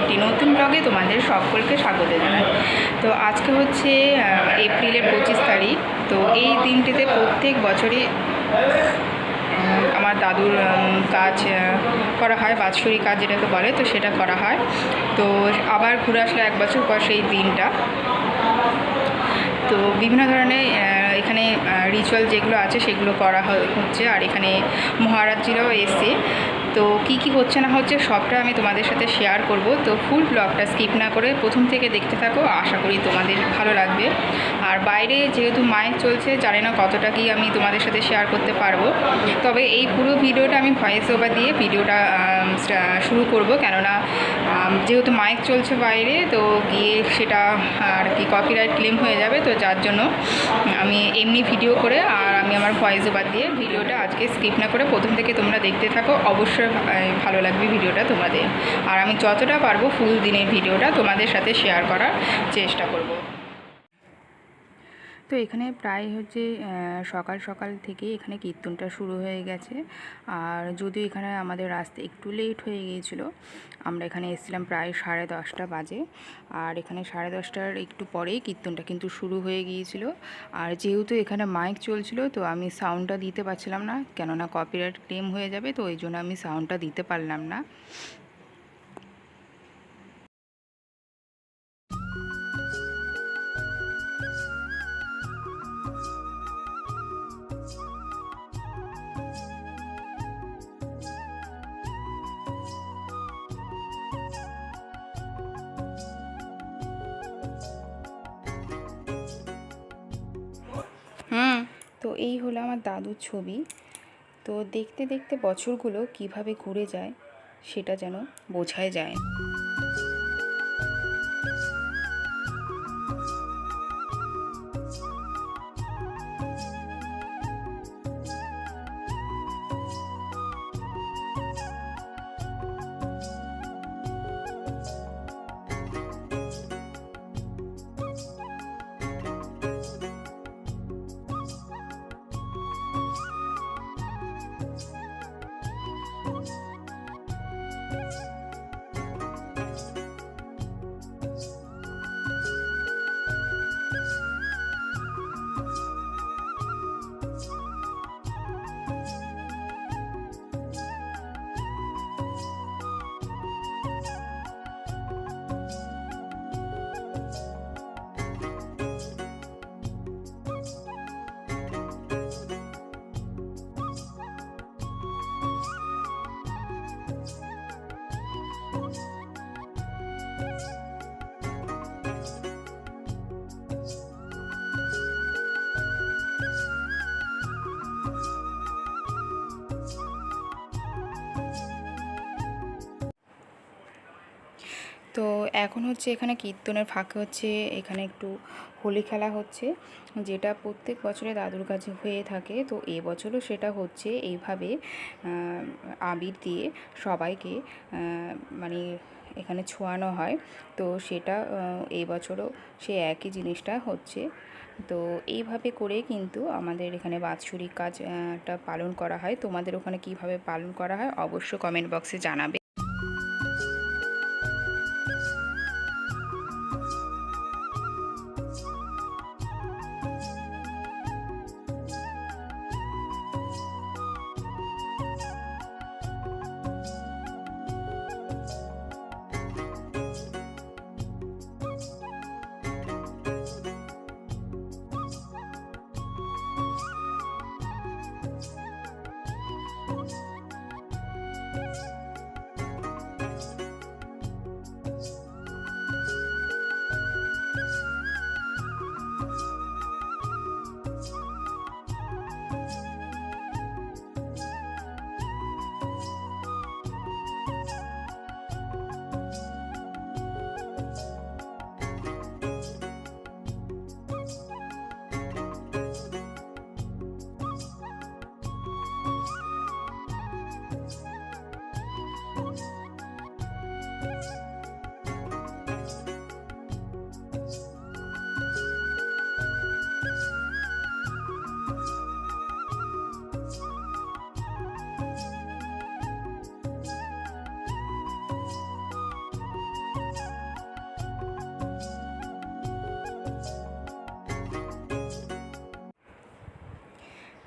একটি নতুন ব্লগে তোমাদের সকলকে স্বাগত জানাই। তো আজকে হচ্ছে এপ্রিলের পঁচিশ তারিখ। তো এই দিনটিতে প্রত্যেক বছরই আমার দাদুর কাজ করা হয়, বাৎসরিক কাজ যেটাকে বলে, তো সেটা করা হয়। তো আবার ঘুরে আসলে এক বছর পর সেই দিনটা। তো বিভিন্ন ধরনের এখানে রিচুয়াল যেগুলো আছে সেগুলো করা হচ্ছে। আর এখানে মহারাজজিরাও এসছে। তো কি কি হচ্ছে না হচ্ছে সবটা আমি তোমাদের সাথে শেয়ার করব। তো ফুল ব্লগটা স্কিপ না করে প্রথম থেকে দেখতে থাকো। আশা করি তোমাদের ভালো লাগবে। আর বাইরে যেহেতু মাইক চলছে, জানি না কতটা কি আমি তোমাদের সাথে শেয়ার করতে পারব। তবে এই পুরো ভিডিওটা আমি ভয়েস ওভার দিয়ে ভিডিওটা শুরু করব। কেননা যেহেতু মাইক চলছে বাইরে, তো গিয়ে সেটা আর কি কপিরাইট ক্লেম হয়ে যাবে, তো যার জন্য আমি এমনি ভিডিও করে আর আমি আমার ভয়েস ওভার দিয়ে ভিডিওটা আজকে স্কিপ না করে প্রথম থেকে তোমরা দেখতে থাকো। অবশ্যই ভালো লাগবে ভিডিওটা তোমাদের। আর আমি যতটা পারব ফুল দিনের ভিডিওটা তোমাদের সাথে শেয়ার করার চেষ্টা করব। তো এখানে প্রায় হচ্ছে সকাল সকাল থেকে এখানে কীর্তনটা শুরু হয়ে গেছে। আর যদিও এখানে আমাদের রাস্তা একটু লেট হয়ে গিয়েছিল, আমরা এখানে এসেছিলাম প্রায় সাড়ে দশটা বাজে। আর এখানে সাড়ে দশটার একটু পরেই কীর্তনটা কিন্তু শুরু হয়ে গিয়েছিল। আর যেহেতু এখানে মাইক চলছিল, তো আমি সাউন্ডটা দিতে পারছিলাম না, কেননা কপিরাইট ক্লেম হয়ে যাবে, তো ওই জন্য আমি সাউন্ডটা দিতে পারলাম না। এই হলো আমার দাদুর ছবি। তো দেখতে দেখতে বছরগুলো কীভাবে ঘুরে যায়, সেটা যেন বোঝাই যায়। তো এখন হচ্ছে এখানে কীর্তনের ফাঁকে হচ্ছে এখানে একটু হোলি খেলা হচ্ছে, যেটা প্রত্যেক বছরে দাদুর কাছে হয়ে থাকে। তো এবছরও সেটা হচ্ছে এইভাবে আবির দিয়ে সবাইকে মানে এখানে ছোঁয়ানো হয়। তো সেটা এবছরও সে একই জিনিসটা হচ্ছে। তো এইভাবে করে কিন্তু আমাদের এখানে বাৎসরিক কাজটা পালন করা হয়। তোমাদের ওখানে কীভাবে পালন করা হয় অবশ্য কমেন্ট বক্সে জানাবে।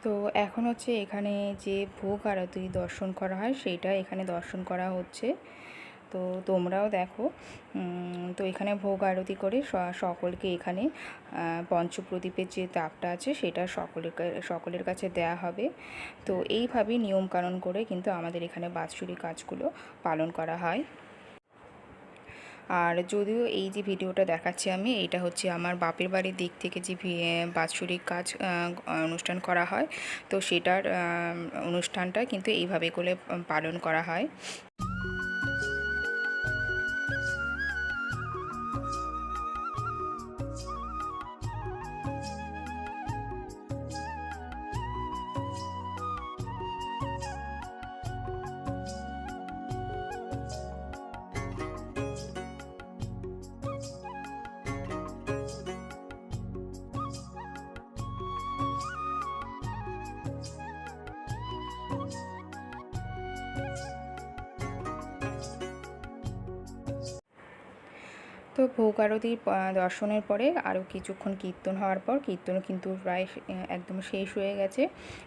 তো এখন হচ্ছে এখানে যে ভোগ আরতি দর্শন করা হয়, সেইটা এখানে দর্শন করা হচ্ছে। তো তোমরাও দেখো তো এখানে ভোগ আরতি করে সকলকে এখানে পঞ্চপ্রদীপের যে তাপটা আছে, সেটা সকলের সকলের কাছে দেয়া হবে। তো এইভাবেই নিয়মকানুন করে কিন্তু আমাদের এখানে বাৎসরিক কাজগুলো পালন করা হয়। আর যদিও এই যে ভিডিওটা দেখাচ্ছি আমি এটা হচ্ছে আমার বাপের বাড়ির দিক থেকে যে বাৎসরিক কাজ অনুষ্ঠান করা হয়, তো সেটার অনুষ্ঠানটা কিন্তু এইভাবে করে পালন করা হয়। তো ভোগ আরতির দর্শনের পরে আরও কিছুক্ষণ কীর্তন হওয়ার পর কীর্তন কিন্তু প্রায় একদম শেষ হয়ে গেছে।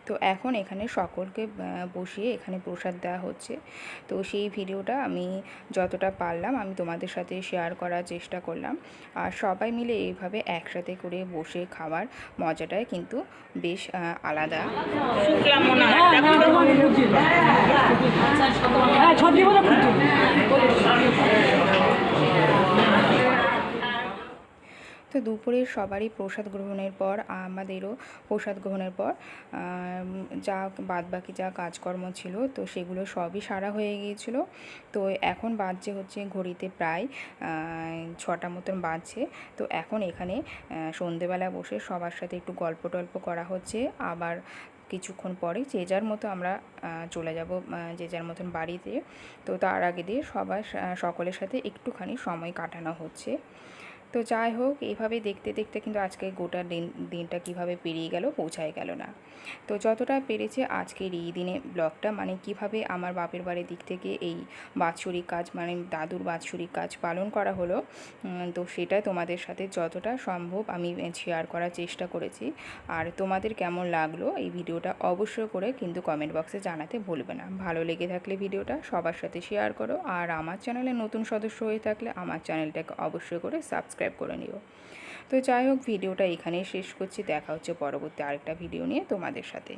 তো এখন এখানে সকলকে বসিয়ে এখানে প্রসাদ দেওয়া হচ্ছে। তো সেই ভিডিওটা আমি যতটা পারলাম আমি তোমাদের সাথে শেয়ার করার চেষ্টা করলাম। আর সবাই মিলে এইভাবে একসাথে করে বসে খাওয়ার মজাটাই কিন্তু বেশ আলাদা। হ্যাঁ দুপুরে সবারই প্রসাদ গ্রহণের পর, আমাদেরও প্রসাদ গ্রহণের পর যা বাদবাকি যা কাজকর্ম ছিল, তো সেগুলো সবই সারা হয়ে গিয়েছিল। তো এখন বাজছে হচ্ছে ঘড়িতে প্রায় ছটা মতন বাজছে। তো এখন এখানে সন্ধেবেলা বসে সবার সাথে একটু গল্প টল্প করা হচ্ছে। আবার কিছুক্ষণ পরে যে যার মতো আমরা চলে যাব যে যার মতন বাড়িতে। তো তার আগে দিয়ে সবার সকলের সাথে একটুখানি সময় কাটানো হচ্ছে। তো যাই হোক এইভাবে দেখতে দেখতে কিন্তু আজকে গোটা দিন, দিনটা কীভাবে পেরিয়ে গেল পৌঁছায় গেল না। তো যতটা পেরেছে আজকের এই দিনে ব্লগটা মানে কীভাবে আমার বাপের বাড়ির দিক থেকে এই বাৎসরিক কাজ মানে দাদুর বাৎসরিক কাজ পালন করা হলো তো সেটা তোমাদের সাথে যতটা সম্ভব আমি শেয়ার করার চেষ্টা করেছি। আর তোমাদের কেমন লাগল এই ভিডিওটা অবশ্যই করে কিন্তু কমেন্ট বক্সে জানাতে ভুলবে না। ভালো লেগে থাকলে ভিডিওটা সবার সাথে শেয়ার করো। আর আমার চ্যানেলে নতুন সদস্য হয়ে থাকলে আমার চ্যানেলটাকে অবশ্যই করে সাবস্ক্রাইব করে নিও। তো যাই হোক, ভিডিওটা এখানেই শেষ করছি। দেখা হচ্ছে পরবর্তী আরেকটা ভিডিও নিয়ে তোমাদের সাথে।